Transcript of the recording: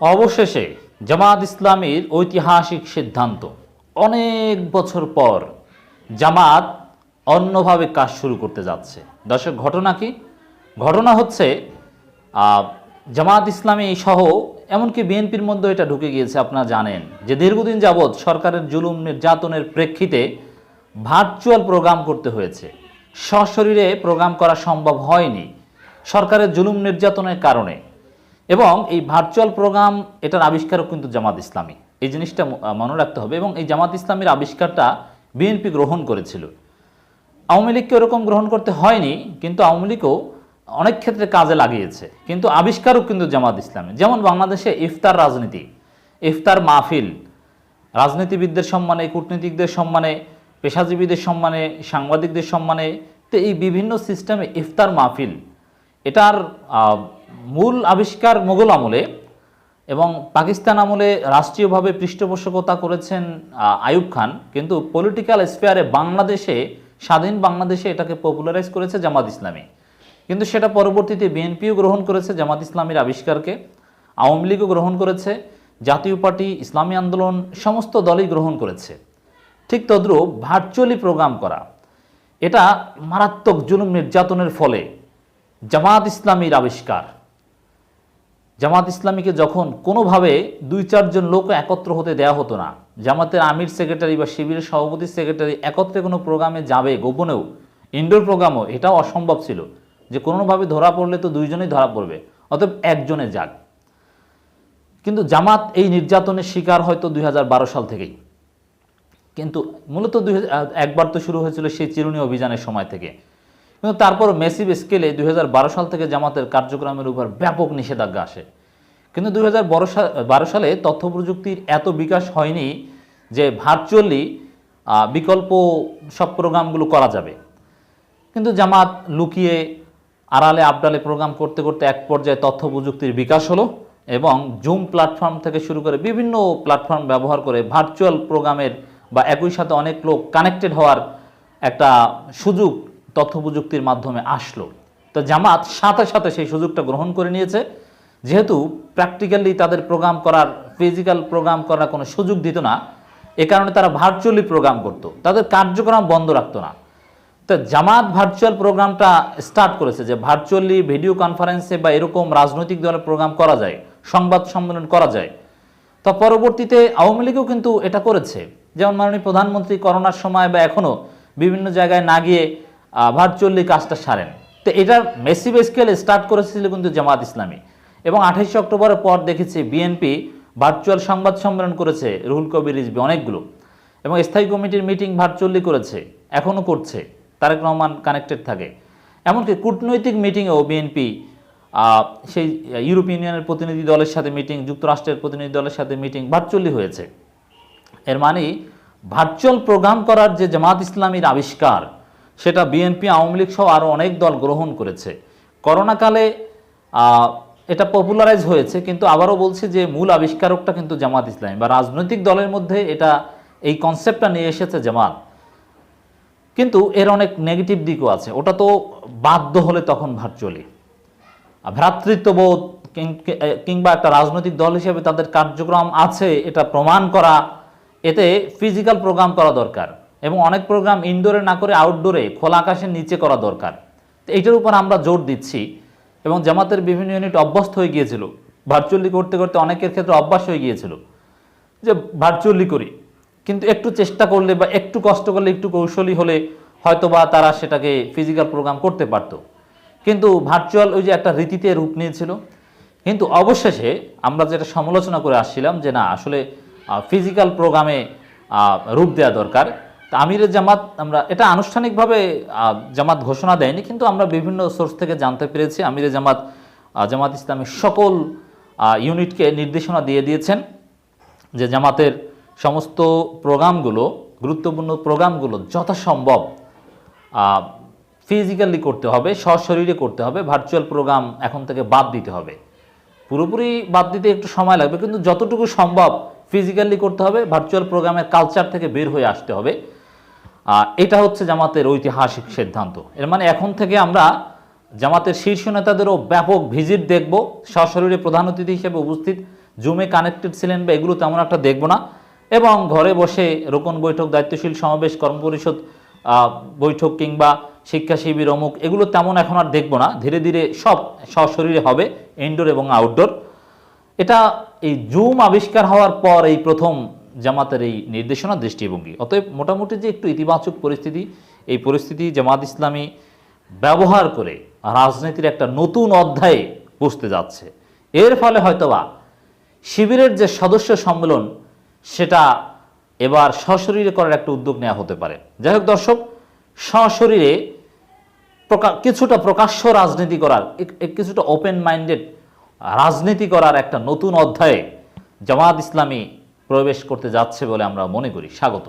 অবশেষে জামাত ইসলামীর ঐতিহাসিক সিদ্ধান্ত। অনেক বছর পর জামাত অন্যভাবে কাজ শুরু করতে যাচ্ছে। দর্শক, ঘটনা কি? ঘটনা হচ্ছে জামাত ইসলামী সহ এমনকি বিএনপির মধ্যে এটা ঢুকে গিয়েছে, আপনারা জানেন। যে দীর্ঘদিন যাবৎ সরকারের জুলুম নির্যাতনের প্রেক্ষিতে ভার্চুয়াল প্রোগ্রাম করতে হয়েছে। সশরীরে প্রোগ্রাম করা সম্ভব হয়নি। সরকারের জুলুম নির্যাতনের কারণে। এবং এই ভার্চুয়াল প্রোগ্রাম এটার আবিষ্কারও কিন্তু জামাত ইসলামী। এই জিনিসটা মনে রাখতে হবে এবং এই জামাত ইসলামীর আবিষ্কারটা বিএনপি গ্রহণ করেছিল। আওয়ামী লীগকে ওরকম গ্রহণ করতে হয়নি, কিন্তু আওয়ামী লীগও অনেক ক্ষেত্রে কাজে লাগিয়েছে। কিন্তু আবিষ্কারও কিন্তু জামাত ইসলামী। যেমন বাংলাদেশে ইফতার রাজনীতি, ইফতার মাহফিল, রাজনীতিবিদদের সম্মানে, কূটনীতিকদের সম্মানে, পেশাজীবীদের সম্মানে, সাংবাদিকদের সম্মানে, তো এই বিভিন্ন সিস্টেমে ইফতার মাহফিল, এটার মূল আবিষ্কার মোগল আমলে এবং পাকিস্তান আমলে রাষ্ট্রীয়ভাবে পৃষ্ঠপোষকতা করেছেন আয়ুব খান। কিন্তু পলিটিক্যাল স্পেয়ারে বাংলাদেশে, স্বাধীন বাংলাদেশে এটাকে পপুলারাইজ করেছে জামাত ইসলামী। কিন্তু সেটা পরবর্তীতে বিএনপিও গ্রহণ করেছে জামাত ইসলামীর আবিষ্কারকে। আওয়ামী লীগও গ্রহণ করেছে। জাতীয় পার্টি, ইসলামী আন্দোলন, সমস্ত দলই গ্রহণ করেছে। ঠিক তদ্রূপ ভার্চুয়ালি প্রোগ্রাম করা, এটা মারাত্মক জুলুম নির্যাতনের ফলে জামাত ইসলামীর আবিষ্কার। জামাত ইসলামীকে যখন কোনোভাবে দুই চারজন লোক একত্র হতে দেয়া হতো না, জামাতের আমির সেক্রেটারি বা শিবিরের সভাপতি সেক্রেটারি একত্রে কোনো প্রোগ্রামে যাবে গোপনেও ইনডোর প্রোগ্রামও এটাও অসম্ভব ছিল যে কোনোভাবে ধরা পড়লে তো দুইজনেই ধরা পড়বে, অতএব একজনে যাক। কিন্তু জামাত এই নির্যাতনের শিকার হয়তো দুই হাজার বারো সাল থেকেই। কিন্তু মূলত দুই হাজার, একবার তো শুরু হয়েছিল সেই চিরুনি অভিযানের সময় থেকে। কিন্তু তারপর মেসিভ স্কেলে দুই হাজার বারো সাল থেকে জামাতের কার্যক্রমের উপর ব্যাপক নিষেধাজ্ঞা আসে। কিন্তু দুই বারো সালে তথ্য প্রযুক্তির এত বিকাশ হয়নি যে ভার্চুয়ালি বিকল্প সব প্রোগ্রামগুলো করা যাবে। কিন্তু জামাত লুকিয়ে আড়ালে আবডালে প্রোগ্রাম করতে করতে এক পর্যায়ে তথ্য প্রযুক্তির বিকাশ হলো এবং জুম প্ল্যাটফর্ম থেকে শুরু করে বিভিন্ন প্ল্যাটফর্ম ব্যবহার করে ভার্চুয়াল প্রোগ্রামের বা একই সাথে অনেক লোক কানেক্টেড হওয়ার একটা সুযোগ তথ্য প্রযুক্তির মাধ্যমে আসলো। তো জামাত সাথে সাথে সেই সুযোগটা গ্রহণ করে নিয়েছে। যেহেতু প্র্যাকটিক্যালি তাদের প্রোগ্রাম করার ফিজিক্যাল প্রোগ্রাম করার কোনো সুযোগ দিত না, এ কারণে তারা ভার্চুয়ালি প্রোগ্রাম করতো। তাদের কার্যক্রম বন্ধ রাখতো না। তো জামাত ভার্চুয়াল প্রোগ্রামটা স্টার্ট করেছে যে ভার্চুয়ালি ভিডিও কনফারেন্সে বা এরকম রাজনৈতিক দলের প্রোগ্রাম করা যায়, সংবাদ সম্মেলন করা যায়। তো পরবর্তীতে আওয়ামী লীগও কিন্তু এটা করেছে। যেমন মাননীয় প্রধানমন্ত্রী করোনার সময় বা এখনও বিভিন্ন জায়গায় না গিয়ে ভার্চুয়ালি কাজটা সারেন। তো এটা মেসিভ স্কেলে স্টার্ট করেছিল কিন্তু জামাত ইসলামী। এবং আঠাইশে অক্টোবরের পর দেখেছি বিএনপি ভার্চুয়াল সংবাদ সম্মেলন করেছে, রুহুল কবির রিজবি অনেকগুলো। এবং স্থায়ী কমিটির মিটিং ভার্চুয়ালি করেছে, এখনও করছে, তারেক রহমান কানেক্টেড থাকে। এমনকি কূটনৈতিক মিটিংয়েও বিএনপি সেই ইউরোপ ইউনিয়নের প্রতিনিধি দলের সাথে মিটিং যুক্তরাষ্ট্রের প্রতিনিধি দলের সাথে মিটিং ভার্চুয়ালি হয়েছে। এর মানে ভার্চুয়াল প্রোগ্রাম করার যে জামাত ইসলামীর আবিষ্কার সেটা বিএনপি, আওয়ামী লীগ সহ আরও অনেক দল গ্রহণ করেছে। করোনাকালে এটা পপুলারাইজ হয়েছে, কিন্তু আবারও বলছি যে মূল আবিষ্কারকটা কিন্তু জামাত ইসলামী বা রাজনৈতিক দলের মধ্যে এটা, এই কনসেপ্টটা নিয়ে এসেছে জামাত। কিন্তু এর অনেক নেগেটিভ দিকও আছে। ওটা তো বাধ্য হলে তখন ভার্চুয়ালি ভ্রাতৃত্ববোধ কিংবা একটা রাজনৈতিক দল হিসেবে তাদের কার্যক্রম আছে, এটা প্রমাণ করা। এতে ফিজিক্যাল প্রোগ্রাম করা দরকার। এবং অনেক প্রোগ্রাম ইনডোরে না করে আউটডোরে খোলা আকাশের নিচে করা দরকার। তো এইটার উপর আমরা জোর দিচ্ছি এবং জামাতের বিভিন্ন ইউনিট অভ্যস্ত হয়ে গিয়েছিল। ভার্চুয়ালি করতে করতে অনেকের ক্ষেত্রে অভ্যাস হয়ে গিয়েছিল যে ভার্চুয়ালি করি। কিন্তু একটু চেষ্টা করলে বা একটু কষ্ট করলে একটু কৌশলী হলে হয়তো বা তারা সেটাকে ফিজিক্যাল প্রোগ্রাম করতে পারতো। কিন্তু ভার্চুয়াল ওই যে একটা রীতিতে রূপ নিয়েছিল। কিন্তু অবশেষে আমরা যেটা সমালোচনা করে আসছিলাম যে না, আসলে ফিজিক্যাল প্রোগ্রামে রূপ দেওয়া দরকার। আমিরের জামাত আমরা, এটা আনুষ্ঠানিকভাবে জামাত ঘোষণা দেয়নি, কিন্তু আমরা বিভিন্ন সোর্স থেকে জানতে পেরেছি আমিরের জামাত জামাত ইসলামের সকল ইউনিটকে নির্দেশনা দিয়ে দিয়েছেন যে জামাতের সমস্ত প্রোগ্রামগুলো, গুরুত্বপূর্ণ প্রোগ্রামগুলো যথাসম্ভব ফিজিক্যালি করতে হবে, সশরীরে করতে হবে ভার্চুয়াল প্রোগ্রাম এখন থেকে বাদ দিতে হবে। পুরোপুরি বাদ দিতে একটু সময় লাগবে, কিন্তু যতটুকু সম্ভব ফিজিক্যালি করতে হবে ভার্চুয়াল প্রোগ্রামের কালচার থেকে বের হয়ে আসতে হবে। এটা হচ্ছে জামাতের ঐতিহাসিক সিদ্ধান্ত। এর মানে এখন থেকে আমরা জামাতের শীর্ষ নেতাদেরও ব্যাপক ভিজিট দেখব। সশরীরে প্রধান অতিথি হিসেবে উপস্থিত, জুমে কানেক্টেড ছিলেন বা এগুলো তেমন একটা দেখব না। এবং ঘরে বসে রোকন বৈঠক, দায়িত্বশীল সমাবেশ, কর্মপরিষদ বৈঠক কিংবা শিক্ষা শিবির অমুক, এগুলো তেমন এখন আর দেখব না। ধীরে ধীরে সব সশরীরে হবে ইনডোর এবং আউটডোর এটা এই জুম আবিষ্কার হওয়ার পর এই প্রথম জামাতের এই নির্দেশনা দৃষ্টিভঙ্গি। অতএব মোটামুটি যে একটু ইতিবাচক পরিস্থিতি, এই পরিস্থিতি জামাত ইসলামী ব্যবহার করে রাজনীতির একটা নতুন অধ্যায়ে বুঝতে যাচ্ছে। এর ফলে হয়তোবা শিবিরের যে সদস্য সম্মেলন, সেটা এবার সশরীরে করার একটা উদ্যোগ নেওয়া হতে পারে। যাই হোক দর্শক, সশরীরে কিছুটা প্রকাশ্য রাজনীতি করার কিছুটা ওপেন মাইন্ডেড রাজনীতি করার একটা নতুন অধ্যায়ে জামাত ইসলামী প্রবেশ করতে যাচ্ছে বলে আমরা মনে করি। স্বাগত।